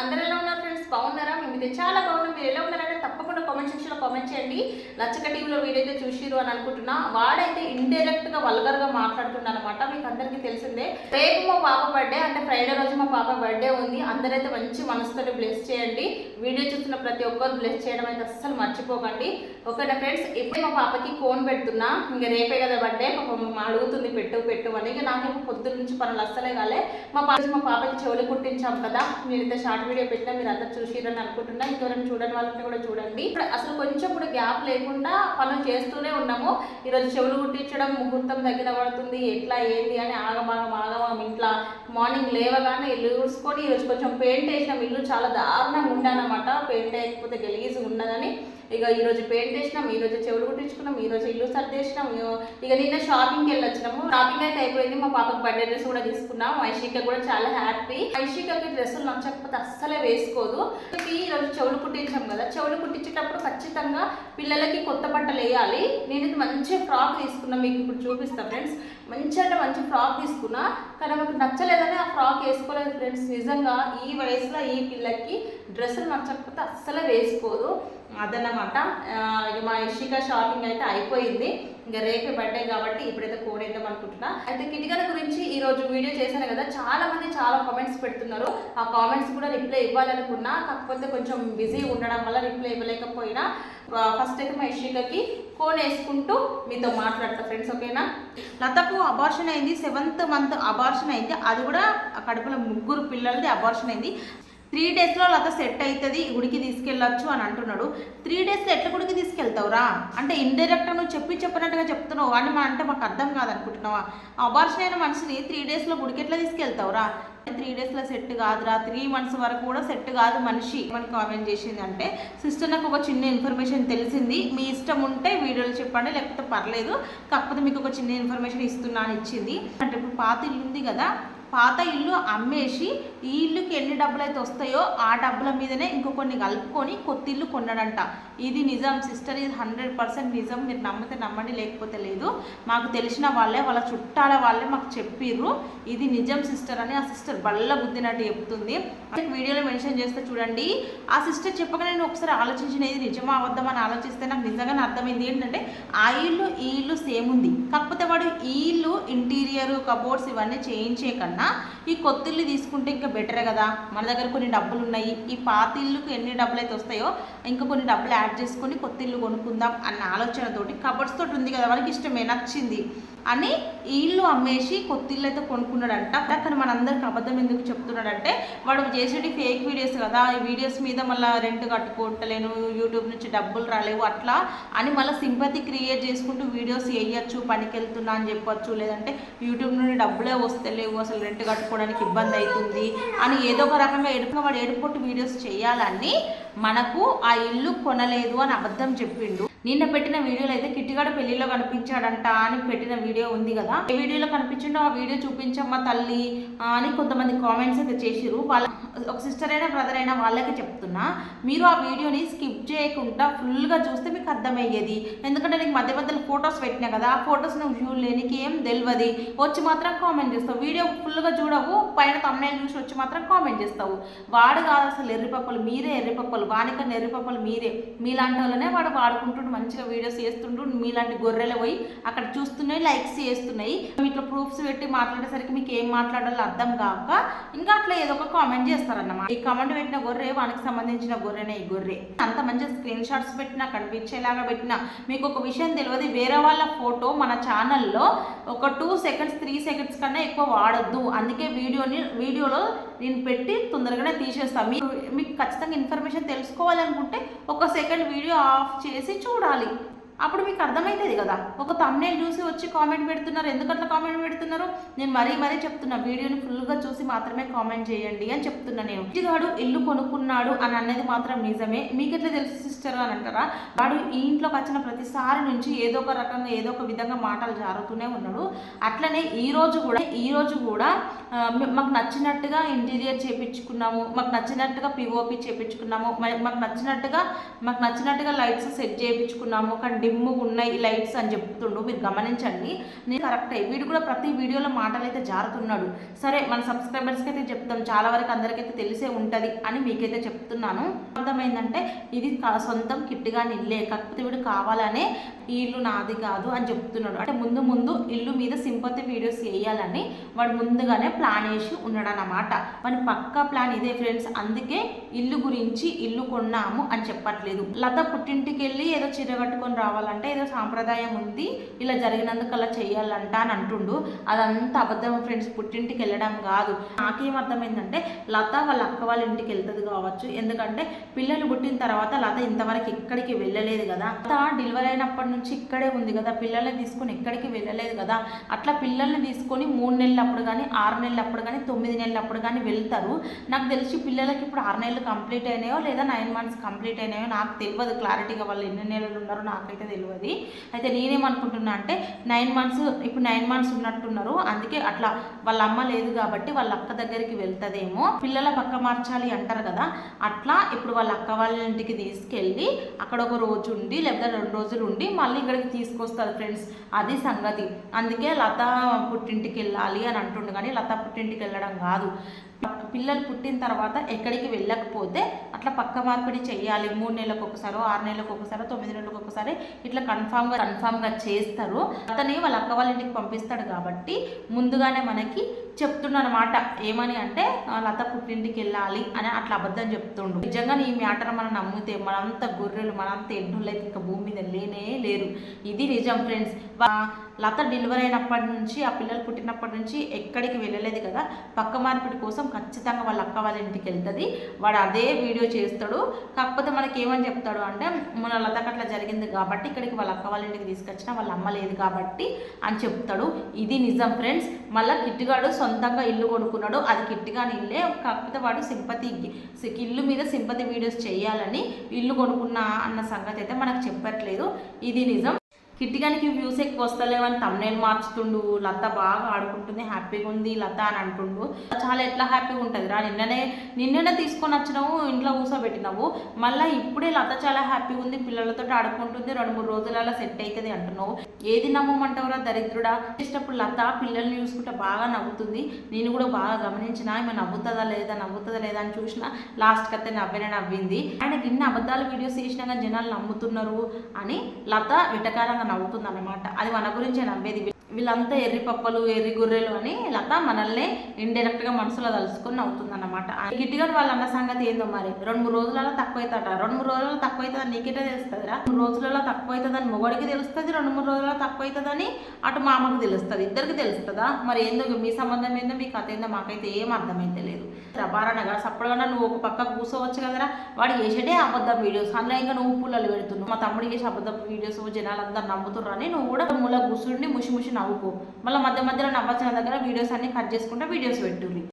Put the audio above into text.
అందరూ ఎలా ఉన్నారు ఫ్రెండ్స్ బాగున్నారా? మేము చాలా బాగున్నాం. మీరు ఎలా ఉన్నారంటే తప్పకుండా కామెంట్ సెక్షన్లో కామెంట్ చేయండి. లచ్చక టీవీలో వీడియో అయితే చూసిరు అని అనుకుంటున్నా. వాడైతే ఇండైరెక్ట్గా గా వల్గర్గా మాట్లాడుతున్నాడు అనమాట మీకు అందరికీ తెలిసిందే. రేపు మా పాప బర్త్డే అంటే ఫ్రైడే రోజు మా పాప బర్త్డే ఉంది. అందరైతే మంచి మనసుతో బ్లెస్ చేయండి. వీడియో చూస్తున్న ప్రతి ఒక్కరు బ్లెస్ చేయడం అయితే అస్సలు మర్చిపోకండి. ఓకేనా ఫ్రెండ్స్ ఇప్పుడే మా పాపకి ఫోన్ పెడుతున్నా. ఇంకా రేపే కదా బర్త్డే మా అడుగుతుంది పెట్టు పెట్టు అని. ఇంకా నాకేమో పొద్దున్న నుంచి పనులు అస్సలే కాలే. మా పాప మా పాపకి చెవులు కుట్టించాం కదా. మీరు ఇంత షార్ట్ వీడియో పెట్టినా మీరు అందరు చూసిరని అనుకుంటున్నా. ఇంకెవరైనా చూడని వాళ్ళంటే కూడా చూడండి. ఇప్పుడు అసలు కొంచెం కూడా గ్యాప్ లేకుండా పనులు చేస్తూనే ఉన్నాము. ఈరోజు చెవులు కుట్టించడం ముహూర్తం దగ్గర పడుతుంది. ఎట్లా ఏంది అని ఆగమాగం ఆగమాగం ఇంట్లో మార్నింగ్ లేవగానే ఇల్లు ఊడ్చుకొని ఈరోజు కొంచెం పెయింట్ వేసినాం. ఇల్లు చాలా దారుణంగా ఉండానమాట పెయింట్ వేయకపోతే గలీజ్ ఉన్నదని ఇక ఈరోజు పెయింట్ వేసినాం ఈరోజు చెవులు కుట్టించుకున్నాం ఈరోజు ఇల్లు సర్దేసినాం. ఇక నిన్న షాపింగ్కి వెళ్ళి వచ్చినాము షాపింగ్ అయితే అయిపోయింది. మా పాపకి బర్త్డే డ్రెస్ కూడా తీసుకున్నాం. ఐషిక కూడా చాలా హ్యాపీ ఐషికకి డ్రెస్సులు నచ్చకపోతే అస్సలే వేసుకోదు. ఈ రోజు చెవులు కుట్టించాం కదా. చెవులు కుట్టించేటప్పుడు ఖచ్చితంగా పిల్లలకి కొత్త బట్టలు వేయాలి. నేను మంచి ఫ్రాక్ తీసుకున్నాం. మీకు ఇప్పుడు చూపిస్తాను ఫ్రెండ్స్ మంచి అంటే మంచి ఫ్రాక్ తీసుకున్నా కానీ నాకు నచ్చలేదని ఆ ఫ్రాక్ వేసుకోలేదు ఫ్రెండ్స్ నిజంగా ఈ వయసులో ఈ పిల్లకి డ్రెస్సులు నచ్చకపోతే అస్సలే వేసుకోదు. అదన్నమాట. ఇక మా ఇషిక షాపింగ్ అయితే అయిపోయింది. ఇంకా రేపే బర్త్డే కాబట్టి ఇప్పుడైతే కోడ్ వేద్దాం అనుకుంటున్నా. అయితే కిటికల గురించి ఈ రోజు వీడియో చేశాను కదా చాలా మంది చాలా కామెంట్స్ పెడుతున్నారు. ఆ కామెంట్స్ కూడా రిప్లై ఇవ్వాలనుకున్నా కాకపోతే కొంచెం బిజీ ఉండడం వల్ల రిప్లై ఇవ్వలేకపోయినా ఫస్ట్ అయితే మా ఇషికకి ఫోన్ వేసుకుంటూ మీతో మాట్లాడతా ఫ్రెండ్స్ ఓకేనా లతకు అబార్షన్ అయింది సెవెంత్ మంత్ అబార్షన్ అయింది. అది కూడా కడుపులో ముగ్గురు పిల్లలది అబార్షన్ అయింది. త్రీ డేస్లో లత సెట్ అవుతుంది గుడికి తీసుకెళ్ళొచ్చు అని అంటున్నాడు. త్రీ డేస్లో ఎట్లా గుడికి తీసుకెళ్తావురా? అంటే ఇండైరెక్ట్ నువ్వు చెప్పి చెప్పినట్టుగా చెప్తున్నావు. అని మా అంటే మాకు అర్థం కాదనుకుంటున్నావా? అబార్షన్ అయిన మనిషిని త్రీ డేస్లో గుడికి ఎట్లా తీసుకెళ్తావురా? త్రీ డేస్లో సెట్ కాదురా. త్రీ మంత్స్ వరకు కూడా సెట్ కాదు మనిషి. అని కామెంట్ చేసింది అంటే సిస్టర్ నాకు ఒక చిన్న ఇన్ఫర్మేషన్ తెలిసింది. మీ ఇష్టం ఉంటే వీడియోలు చెప్పండి లేకపోతే పర్లేదు. కాకపోతే మీకు ఒక చిన్న ఇన్ఫర్మేషన్ ఇస్తున్నా అని ఇచ్చింది. అంటే ఇప్పుడు పాత ఇల్లు ఉంది కదా పాత ఇల్లు అమ్మేసి ఈ ఇల్లుకి ఎన్ని డబ్బులు అయితే వస్తాయో ఆ డబ్బుల మీదనే ఇంకో కొన్ని కలుపుకొని కొత్త ఇల్లు కొన్నాడంట. ఇది నిజం సిస్టర్ ఇది హండ్రెడ్ పర్సెంట్ నిజం. మీరు నమ్మితే నమ్మండి లేకపోతే లేదు. మాకు తెలిసిన వాళ్ళే వాళ్ళ చుట్టాల వాళ్ళే మాకు చెప్పిర్రు. ఇది నిజం సిస్టర్ అని ఆ సిస్టర్ బల్ల బుద్ధినట్టు చెప్తుంది. వీడియోలో మెన్షన్ చేస్తే చూడండి. ఆ సిస్టర్ చెప్పక నేను ఒకసారి ఆలోచించిన ఇది నిజమా అబద్ధమని ఆలోచిస్తే నాకు నిజంగానే అర్థమైంది. ఏంటంటే ఆ ఇల్లు ఈ ఇల్లు సేమ్ ఉంది. కాకపోతే వాడు ఈ ఇల్లు ఇంటీరియర్ కబోర్డ్స్ ఇవన్నీ చేయించే కన్నా ఈ కొత్త ఇల్లు తీసుకుంటే ఇంకా బెటరే కదా? మన దగ్గర కొన్ని డబ్బులు ఉన్నాయి ఈ పాత ఇల్లుకు ఎన్ని డబ్బులు అయితే వస్తాయో ఇంకా కొన్ని డబ్బులు యాడ్ చేసుకొని కొత్త ఇల్లు కొనుక్కుందాం అన్న ఆలోచనతోటి కబోర్డ్స్ తోటి ఉంది కదా వాళ్ళకి ఇష్టమే నచ్చింది అని ఈ ఇల్లు అమ్మేసి కొత్త ఇల్లు అయితే కొనుక్కున్నాడంట. అక్కడ మనందరికి అబద్ధం ఎందుకు చెప్తున్నాడంటే వాడు చేసేటి ఫేక్ వీడియోస్ కదా ఈ వీడియోస్ మీద మళ్ళీ రెంట్ కట్టుకోవట్లేను యూట్యూబ్ నుంచి డబ్బులు రాలేవు అట్లా అని మళ్ళీ సింపతి క్రియేట్ చేసుకుంటూ వీడియోస్ వేయచ్చు పనికి వెళ్తున్నా అని చెప్పొచ్చు. లేదంటే యూట్యూబ్ నుండి డబ్బులే వస్తలేవు అసలు రెంట్ కట్టుకోవడానికి ఇబ్బంది అవుతుంది అని ఏదో ఒక రకంగా ఎడుపుగా వాడు ఎడుపుకొట్టు వీడియోస్ చేయాలని మనకు ఆ ఇల్లు కొనలేదు అని అబద్ధం చెప్పిండు. నిన్న పెట్టిన వీడియోలో అయితే కిట్టిగాడ పెళ్ళిలో కనిపించాడంట అని పెట్టిన వీడియో ఉంది కదా. ఏ వీడియోలో కనిపించిండో ఆ వీడియో చూపించమ్మా తల్లి అని కొంతమంది కామెంట్స్ అయితే చేసిరు వాళ్ళ ఒక సిస్టర్ అయినా బ్రదర్ అయినా వాళ్ళకి చెప్తున్నా మీరు ఆ వీడియోని స్కిప్ చేయకుండా ఫుల్గా చూస్తే మీకు అర్థమయ్యేది. ఎందుకంటే నీకు మధ్య మధ్యలో ఫొటోస్ పెట్టినా కదా ఆ ఫొటోస్ నువ్వు చూడలే నీకు ఏం తెలియదు వచ్చి మాత్రం కామెంట్ చేస్తావు. వీడియో ఫుల్గా చూడవు పైన తమ్మునే చూసి వచ్చి మాత్రం కామెంట్ చేస్తావు. వాడు కాదు అసలు ఎర్రిపప్పలు మీరే ఎర్రిపప్పలు వానికన్నా ఎర్రిపప్పలు మీరే. మీలాంటి వాళ్ళనే వాడు వాడుకుంటున్నాడు. మంచిగా వీడియోస్ చేస్తుండ్రు మీలాంటి గొర్రెలు పోయి అక్కడ చూస్తున్నాయి లైక్స్ చేస్తున్నాయి. ఇట్లా ప్రూఫ్స్ పెట్టి మాట్లాడేసరికి మీకు ఏం మాట్లాడాలో అర్థం కాక ఇంకా అట్లా ఏదో ఒక కామెంట్ చేస్తారన్నమాట. ఈ కామెంట్ పెట్టిన గొర్రె వానికి సంబంధించిన గొర్రెనే ఈ గొర్రె. అంత మంచిగా స్క్రీన్ షాట్స్ పెట్టినా కనిపించేలాగా పెట్టినా మీకు ఒక విషయం తెలియదు. వేరే వాళ్ళ ఫోటో మన ఛానల్లో ఒక టూ సెకండ్స్ త్రీ సెకండ్స్ కన్నా ఎక్కువ వాడద్దు. అందుకే వీడియోని వీడియోలో నేను పెట్టి తొందరగానే తీసేస్తాను మీరు మీకు ఖచ్చితంగా ఇన్ఫర్మేషన్ తెలుసుకోవాలనుకుంటే ఒక సెకండ్ వీడియో ఆఫ్ చేసి చూడాలి. అప్పుడు మీకు అర్థమవుతుంది కదా. ఒక తమ్నేల్ చూసి వచ్చి కామెంట్ పెడుతున్నారు. ఎందుకట్లా కామెంట్ పెడుతున్నారు? నేను మరీ మరీ చెప్తున్నా. వీడియోని ఫుల్గా చూసి మాత్రమే కామెంట్ చేయండి అని చెప్తున్నా నేను. ఇంటిగాడు ఇల్లు కొనుక్కున్నాడు అని అనేది మాత్రం నిజమే. మీకు ఎట్లా తెలుసు సిస్టర్ అని అంటారా? వాడు ఈ ఇంట్లోకి వచ్చిన ప్రతిసారి నుంచి ఏదో ఒక రకంగా ఏదో ఒక విధంగా మాటలు జారుతూనే ఉన్నాడు. అట్లనే ఈ రోజు కూడా ఈ రోజు కూడా మాకు నచ్చినట్టుగా ఇంటీరియర్ చేపించుకున్నాము. మాకు నచ్చినట్టుగా పిఓపి చేపించుకున్నాము. మాకు నచ్చినట్టుగా మాకు నచ్చినట్టుగా లైట్స్ సెట్ చేయించుకున్నాము కానీ డిమ్ము ఉన్నాయి లైట్స్ అని చెప్తుండు. మీరు గమనించండి. నేను కరెక్టే వీడు కూడా ప్రతి వీడియోలో మాటలు అయితే జారుతున్నాడు. సరే మన సబ్స్క్రైబర్స్కి అయితే చెప్తాం. చాలా వరకు అందరికైతే తెలిసే ఉంటుంది అని మీకైతే చెప్తున్నాను. అర్థమైందంటే ఇది సొంతం కిట్టిగా ఇల్లే కాకపోతే వీడు కావాలనే ఈ ఇల్లు నాది కాదు అని చెప్తున్నాడు. అంటే ముందు ముందు ఇల్లు మీద సింపతి వీడియోస్ వేయాలని వాడు ముందుగానే ప్లాన్ వేసి ఉన్నాడు అన్నమాట వాడి పక్కా ప్లాన్ ఇదే ఫ్రెండ్స్. అందుకే ఇల్లు గురించి ఇల్లు కొన్నాము అని చెప్పట్లేదు. లత పుట్టింటికి వెళ్ళి ఏదో చీర కట్టుకొని కావాలంటే ఏదో సాంప్రదాయం ఉంది ఇలా జరిగినందుకు అలా చేయాలంట అని అంటుండు. అదంతా అబద్ధం ఫ్రెండ్స్ పుట్టింటికి వెళ్ళడం కాదు. నాకేం అర్థమైందంటే లత వాళ్ళ అక్క వాళ్ళ ఇంటికి వెళ్తుంది కావచ్చు. ఎందుకంటే పిల్లలు పుట్టిన తర్వాత లత ఇంతవరకు ఎక్కడికి వెళ్ళలేదు కదా. లత డెలివరీ అయినప్పటి నుంచి ఇక్కడే ఉంది కదా. పిల్లల్ని తీసుకొని ఎక్కడికి వెళ్ళలేదు కదా. అట్లా పిల్లల్ని తీసుకొని మూడు నెలలు అప్పుడు కానీ ఆరు నెలలు అప్పుడు కానీ తొమ్మిది నెలలు అప్పుడు కానీ వెళ్తారు. నాకు తెలిసి పిల్లలకి ఇప్పుడు ఆరు నెలలు కంప్లీట్ అయినాయో లేదా నైన్ మంత్స్ కంప్లీట్ అయినాయో నాకు తెలియదు. క్లారిటీగా వాళ్ళు ఎన్ని నెలలు ఉన్నారో నాకైతే తెలియదు అయితే నేనేమనుకుంటున్నా అంటే నైన్ మంత్స్ ఇప్పుడు నైన్ మంత్స్ ఉన్నట్టున్నారు. అందుకే అట్లా వాళ్ళ అమ్మ లేదు కాబట్టి వాళ్ళ అక్క దగ్గరికి వెళ్తుందేమో. పిల్లల పక్క మార్చాలి అంటారు కదా. అట్లా ఇప్పుడు వాళ్ళ అక్క వాళ్ళ ఇంటికి తీసుకెళ్ళి అక్కడ ఒక రోజు ఉండి లేకపోతే రెండు రోజులు ఉండి మళ్ళీ ఇక్కడికి తీసుకొస్తారు ఫ్రెండ్స్ అది సంగతి. అందుకే లత పుట్టింటికి వెళ్ళాలి అని అంటుండు. కానీ లత పుట్టింటికి వెళ్ళడం కాదు. పిల్లలు పుట్టిన తర్వాత ఎక్కడికి వెళ్ళకపోతే అట్లా పక్క మార్పిడి చేయాలి. మూడు నెలలకు ఒకసారో ఆరు నెలలకు ఒకసారో తొమ్మిది నెలలకు ఒకసారి ఇట్లా కన్ఫామ్గా కన్ఫామ్గా చేస్తారు. అతని వాళ్ళ అక్క వాళ్ళ ఇంటికి పంపిస్తాడు కాబట్టి ముందుగానే మనకి చెప్తుండనమాట ఏమని అంటే లత పుట్టింటికి వెళ్ళాలి అని అట్లా అబద్ధం చెప్తుండు. నిజంగా ఈ మ్యాటర్ మనం నమ్మితే మనంత గొర్రెలు మనంత ఎడ్డులు ఇంకా భూమి మీద లేనే లేరు. ఇది నిజం ఫ్రెండ్స్ లత డెలివరీ అయినప్పటి నుంచి ఆ పిల్లలు పుట్టినప్పటి నుంచి ఎక్కడికి వెళ్ళలేదు కదా. పక్క మార్పిడి కోసం ఖచ్చితంగా వాళ్ళ అక్క వాళ్ళ ఇంటికి వెళ్తుంది. వాడు అదే వీడియో చేస్తాడు. కాకపోతే మనకి ఏమని చెప్తాడు అంటే మన లతకు అట్లా జరిగింది కాబట్టి ఇక్కడికి వాళ్ళ అక్క వాళ్ళ ఇంటికి తీసుకొచ్చిన వాళ్ళ అమ్మ లేదు కాబట్టి అని చెప్తాడు. ఇది నిజం ఫ్రెండ్స్. మళ్ళీ కిట్టిగాడు సొంతంగా ఇల్లు కొనుక్కున్నాడు. అది కిట్టిగాని ఇల్లే. కాకపోతే వాడు సింపతి ఇల్లు మీద సింపతి వీడియోస్ చేయాలని ఇల్లు కొనుక్కున్నా అన్న సంగతి అయితే మనకు చెప్పట్లేదు. ఇది నిజం. కిట్టిగానికి వ్యూస్ ఎక్కువ వస్తలేవని తమ్నేల్ మార్చుతుండు. లత బాగా ఆడుకుంటుంది హ్యాపీగా ఉంది లత అని అంటుండు. చాలా ఎట్లా హ్యాపీగా ఉంటుంది రా నిన్ననే నిన్ననే తీసుకొని వచ్చినావు ఇంట్లో కూసోబెట్టినావు. మళ్ళీ ఇప్పుడే లత చాలా హ్యాపీగా ఉంది పిల్లలతో ఆడుకుంటుంది రెండు మూడు రోజులలో సెట్ అవుతుంది అంటున్నావు. ఏది నమ్మమంటావురా దరిద్రుడా? ఇష్టప్పుడు లత పిల్లల్ని చూసుకుంటే బాగా నవ్వుతుంది. నేను కూడా బాగా గమనించిన ఆమె నవ్వుతుందా లేదా నవ్వుతుందా లేదా అని చూసిన లాస్ట్కి అయితే నవ్వేనే నవ్వింది. ఆయనకి ఇన్ని అబద్ధాలు వీడియోస్ చేసినాక జనాలు నమ్ముతున్నారు అని లత వెటకారంగా నవ్వుతుంది అనమాట అది మన గురించే నవ్వేది వీళ్ళంతా ఎర్రి పప్పలు ఎర్రి గొర్రెలు అని లత మనల్ని ఇండైరెక్ట్గా మనసులో తలుసుకొని నవ్వుతుందన్నమాట. అనమాట గిట్టిగా వాళ్ళ అన్న సంగతి ఏందో మరి? రెండు మూడు రోజులలో తక్కువ రెండు మూడు రోజులలో తక్కువ నీకేటే తెలుస్తుందిరా? మూడు రోజులలో తక్కువ అవుతుందని మొగడికి తెలుస్తుంది రెండు మూడు రోజులలో తక్కువ అవుతుందని అటు మామకు తెలుస్తుంది. ఇద్దరికి తెలుస్తుందా? మరి ఏందో మీ సంబంధం ఏందో మీ కథ ఏందో మాకైతే ఏం అర్థమైతే లేదు. రబారనగా సప్పడగా నువ్వు ఒక పక్క కూర్చోవచ్చు కదరా? వాడు చేసేటే అబద్ధం వీడియోస్. అందులో ఇంకా నువ్వు పుల్లలు పెడుతున్నావు. మా తమ్ముడు చేసే అబద్ధం వీడియోస్ జనాలందరూ నమ్ముతుర్రని నువ్వు కూడా మూల కూర్చుండి ముసి ముషి నవ్వుకో. మళ్ళీ మధ్య మధ్యలో నవ్వాల్సిన దగ్గర వీడియోస్ అన్ని కట్ చేసుకుంటే వీడియోస్ పెట్టుర్రి.